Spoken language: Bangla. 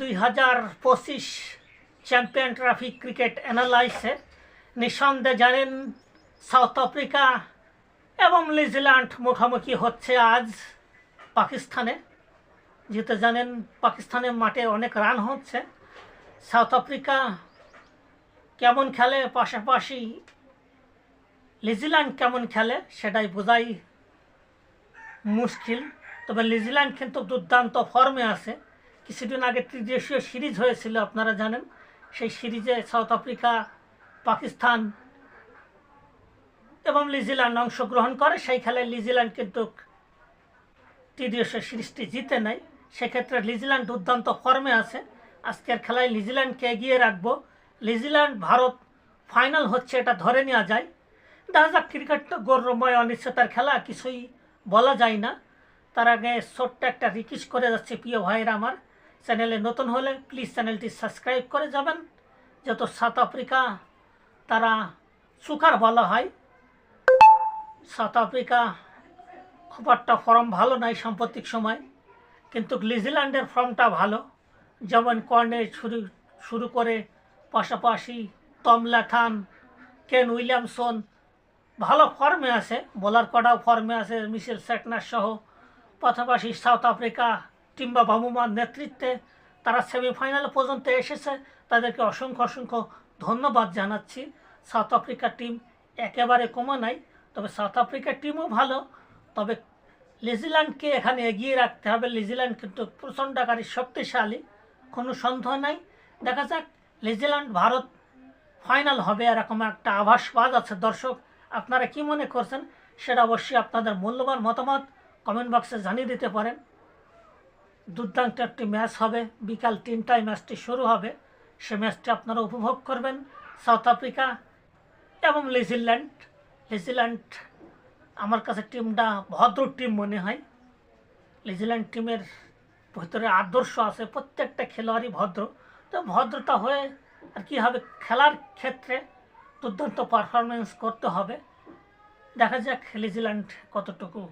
দুই হাজার পঁচিশ চ্যাম্পিয়ন ট্রফি ক্রিকেট অ্যানালাইসে নিঃসন্দেহে জানেন সাউথ আফ্রিকা এবং নিউজিল্যান্ড মুখোমুখি হচ্ছে আজ পাকিস্তানে। যেহেতু জানেন পাকিস্তানের মাঠে অনেক রান হচ্ছে, সাউথ আফ্রিকা কেমন খেলে, পাশাপাশি নিউজিল্যান্ড কেমন খেলে সেটাই বোঝাই মুশকিল। তবে নিউজিল্যান্ড কিন্তু দুর্দান্ত ফর্মে আছে। কিছুদিন আগে ত্রিদেশীয় সিরিজ হয়েছিল, আপনারা জানেন। সেই সিরিজে সাউথ আফ্রিকা, পাকিস্তান এবং নিউজিল্যান্ড অংশগ্রহণ করে। সেই খেলায় নিউজিল্যান্ড কিন্তু ত্রিদেশীয় সিরিজটি জিতে নেয়। সেক্ষেত্রে নিউজিল্যান্ড দুর্দান্ত ফর্মে আছে। আজকের খেলায় নিউজিল্যান্ডকে এগিয়ে রাখব। নিউজিল্যান্ড, ভারত ফাইনাল হচ্ছে, এটা ধরে নেওয়া যায়। দেখা যাক, ক্রিকেট তো গৌরবময় অনিশ্চয়তার খেলা, কিছুই বলা যায় না। তার আগে ছোট্ট একটা রিকোয়েস্ট করে যাচ্ছে, প্রিয় ভাইয়েরা আমার। চ্যানেলে নতুন হলে প্লিজ চ্যানেলটি সাবস্ক্রাইব করে যাবেন। যত সাউথ আফ্রিকা তারা সুকার বলা হয় সাউথ আফ্রিকা খুব একটা ফর্ম ভালো নয় সাম্প্রতিক সময়, কিন্তু নিউজিল্যান্ডের ফর্মটা ভালো। যেমন কর্নে শুরু শুরু করে পাশাপাশি তমলা খান কেন উইলিয়ামসন, ভালো ফর্মে আছে বোলার কটাও ফর্মে আছে, মিশেল সেটনার সহ। পাশাপাশি সাউথ আফ্রিকা টিম্বা বামুমার নেতৃত্বে তারা সেমিফাইনাল পর্যন্ত এসেছে। তাদেরকে অসংখ্য অসংখ্য ধন্যবাদ জানাচ্ছি। সাউথ আফ্রিকা টিম একেবারে কমা নাই, তবে সাউথ আফ্রিকা টিমও ভালো। তবে নিউজিল্যান্ডকে এখানে এগিয়ে রাখতে হবে। নিউজিল্যান্ড কিন্তু প্রচণ্ডকারী শক্তিশালী, কোনো সন্দেহ নাই। দেখা যাক নিউজিল্যান্ড ভারত ফাইনাল হবে এরকম একটা আভাস যাচ্ছে দর্শক, আপনারা কি মনে করছেন? সেটা অবশ্যই আপনাদের মূল্যবান মতামত কমেন্ট বক্সে জানিয়ে দিতে পারেন। দুর্দান্ত একটি ম্যাচ হবে। বিকাল তিনটায় ম্যাচটি শুরু হবে। সে ম্যাচটি আপনারা উপভোগ করবেন সাউথ আফ্রিকা এবং নিউজিল্যান্ড। নিউজিল্যান্ড আমার কাছে টিমটা ভদ্র টিম মনে হয়। নিউজিল্যান্ড টিমের ভিতরে আদর্শ আছে, প্রত্যেকটা খেলোয়াড়ই ভদ্র। তো ভদ্রতা হয়ে আর কী হবে খেলার ক্ষেত্রে দুর্দান্ত পারফরমেন্স করতে হবে। দেখা যাক নিউজিল্যান্ড কতটুকু